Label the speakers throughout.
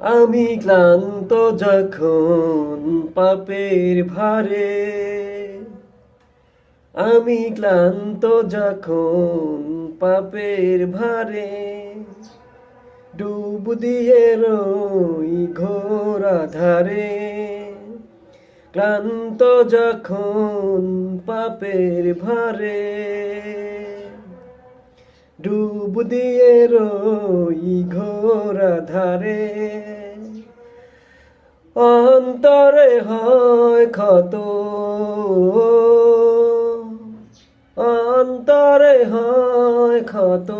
Speaker 1: আমি ক্লান্ত যখন পাপের ভারে, আমি ক্লান্ত যখন পাপের ভারে, ডুব দিয়ে রই ঘোরা ধারে ক্লান্ত যখন পাপের ভারে ডুব দিয়ে রই ঘোর ধারে অন্তরে হয় ক্ষত। অন্তরে হয় ক্ষত।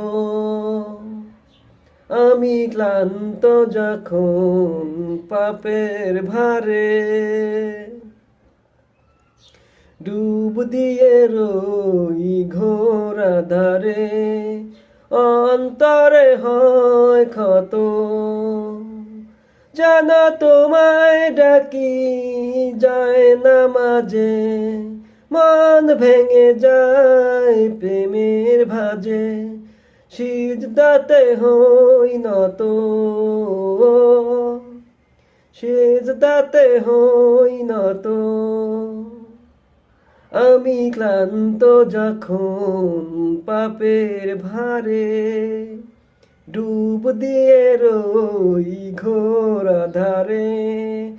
Speaker 1: আমি ক্লান্ত যখন পাপের ভারে। ডুব দিয়ে রই ঘোর ধারে অন্তরে হয় ক্ষত। জানা তোমায় ডাকি, যায় না মাঝে। মন ভেঙে যায় প্রেমের ভাজে। সিজ দাতে হই নত। সিজ দাতে হই নত। আমি ক্লান্ত যখন পাপের ভারে ডুব দিয়ে রই ঘোর ধারে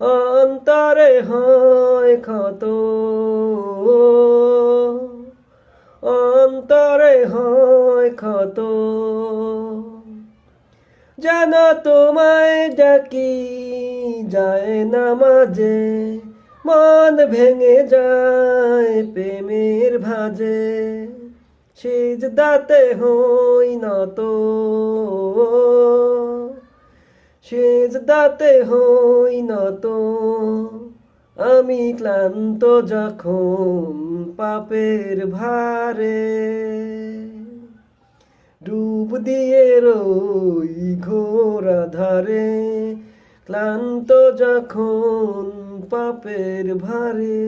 Speaker 1: অন্তরে হয় ক্ষত। অন্তরে হয় ক্ষত। যেন তোমায় ডাকি, যায় না মাঝে মন ভেঙে যায় প্রেমের ভাজে। সিজ দাতে হই নত সিজ দাতে হই নত আমি ক্লান্ত যখন পাপের ভারে। ডুব দিয়ে রই ঘোর ধারে ক্লান্ত যখন পাপের ভারে।